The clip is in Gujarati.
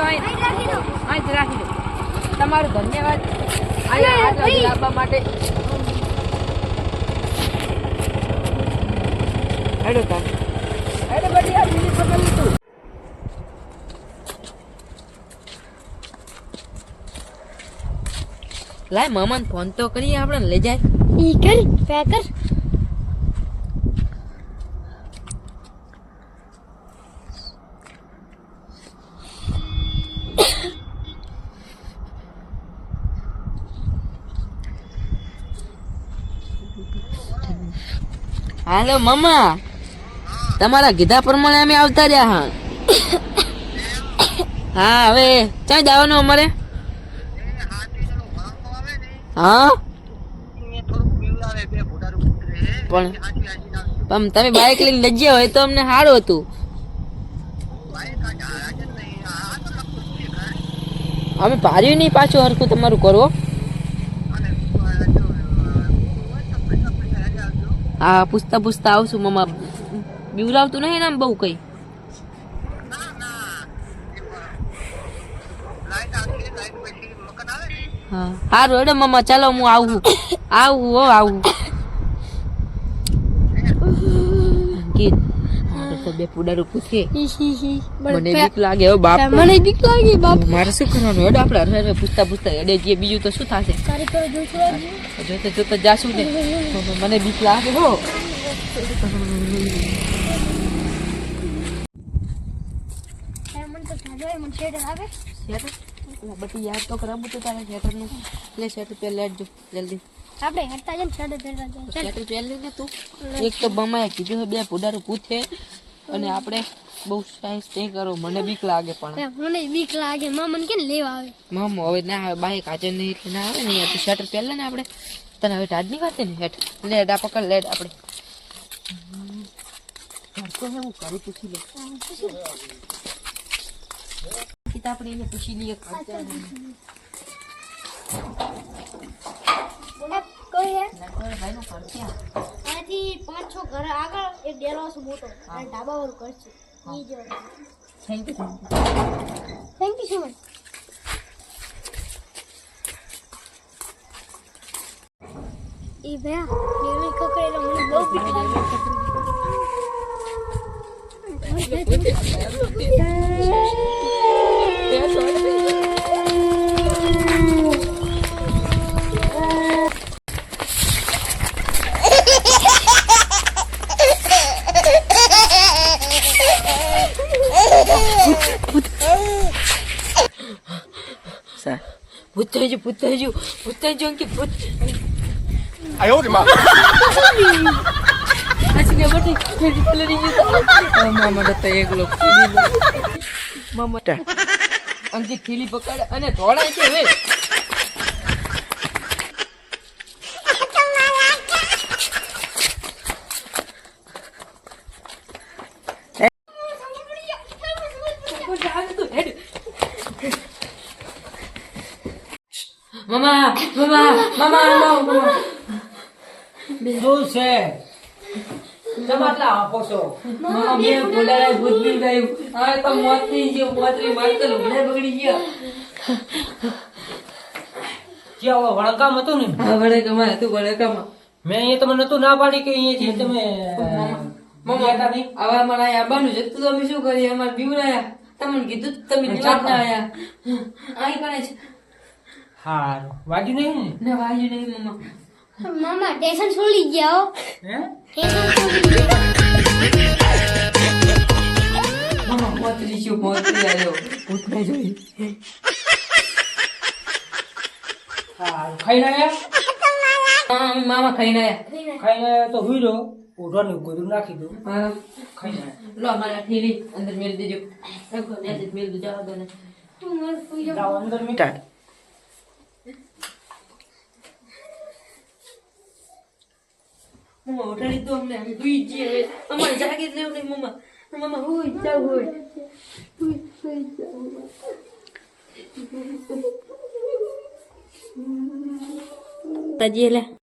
તો અહીં જ રાખી દો. તમારો ધન્યવાદ. અહીંયા ભાઈ. માટે હેડો તાર. હેડો બધી આ બીજી પકડી લીધું. લાય મામાને ફોન તો કરીએ આપણે લઈ જાય. ઈ કર પેકર હાલો, મામા. તમારા કીધા પ્રમાણે અમે આવતા રહ્યા હા. હા, હવે ક્યાં જવાનું અમારે? હા? પણ પણ તમે બાઇક લઈને લઈ હોય તો અમને સારું હતું. અમે ભાર્યું નહીં પાછું હરખું તમારું કરવો. હા પૂછતા પૂછતા આવશું મમ્મા બીવડાવતું નહીં ને આમ બહુ કઈ? હા. સારું હેડો મમ્મા ચાલો હું આવું. આવું હો આવું. ગીત. તો બે પુડારું પૂછે ઈ હી હી મને બીક લાગે હો બાપ. મને બીક લાગે બાપ. મારે શું કરવાનું? હેડ આપણે હરે હરે પૂછતા પૂછતા હેડે જે બીજું તો શું થશે? જોતે જોતે જાશું ને. મને બીક લાગે હો. યાદ તો કરાવું તો તારે શેટરનું લે શેટર પહેર લેજો જલ્દી. આપણે હટતા જઈને શેડ પહેરવા જાય શેટર પહેર લેને તું. એક તો બમાએ કીધું બે પુડારું પૂછે અને આપણે બહુ સાયન્સ નહીં કરો મને બીક લાગે પણ. બે, મને બીક લાગે. માં મને કેમ લેવા આવે? મામો હવે ના આવે બાઈક હાજર નહીં એટલે ના આવે ને યાર તું શેટર પહેર લે ને આપણે. તને હવે ટાઢ નહીં કરતી ને હેઠ? લેડ આ પકડ લેડ આપણે. કરતો હે હું કરી પૂછી લે? પિતા આપણે એને પૂછી લઈએ કરતો હે. બોલા કોઈ હે? ના કોઈ આથી પાંચ છ ઘર આગળ એક ડેરો છે મોટો અને ઢાબા વાળું ઘર છે. ઈ જો thank you thank you so much ઈ ભયા ડેરી કકડેલો મને બહુ બીક લાગે સર ભૂત થઈ ગયું ભૂત થઈ ગયું ભૂત થઈ ગયું કે ભૂત આયો રે માં આજે બટી ફેરી પલરી ગયું મામા તો પકડ અને ધોળાય છે મામા મામા મામા મામા શું છે? તમારા આપો છો? મામા બે બોલાય ભૂત ગયું હવે તો મોત થઈ ગયો મોતની તો લુગડા બગડી ગયા. જે વળકામ હતું ને? હા વડે હતું તું મેં અહીંયા તમને નતું ના પાડી કે અહીંયા તમે મામા હતા નહીં? હવે અમારે અહીંયા આવવાનું છે. તો અમે શું કરીએ? અમારે બીવરાયા તમને કીધું તમે ના આયા. અહીં પણ છે હારું. વાગ્યું નહીં ને વાજુ નહીં મમ્મા મામા ટેશન છોડી ગયા. હો? હે ટેન્શન છોડી ગયા. મમ્મા પોતરી છું પોતરી આવ્યો ઉઠને જોઈ. હારું. ખાઈને આવ્યા હા અમે મામા ખાઈને આયા. ખાઈને આવ્યા તો હુઈ રહ્યો. ઉઠવાનું ગોદરું નાખી દઉં. આવ્યા લો અમારા ઠેલી અંદર મેળ દેજો. મેળ ને જ દો જવા દો ને. તું મર સુઈ જા જાઓ અંદર મીઠા મમ્મા ઉઠાડી દો અમને અમે સુઈ જઈએ અમારે જાગી લેવું નહીં મમ્મા મમ્મા હોય જાવ હોય તાજી એલા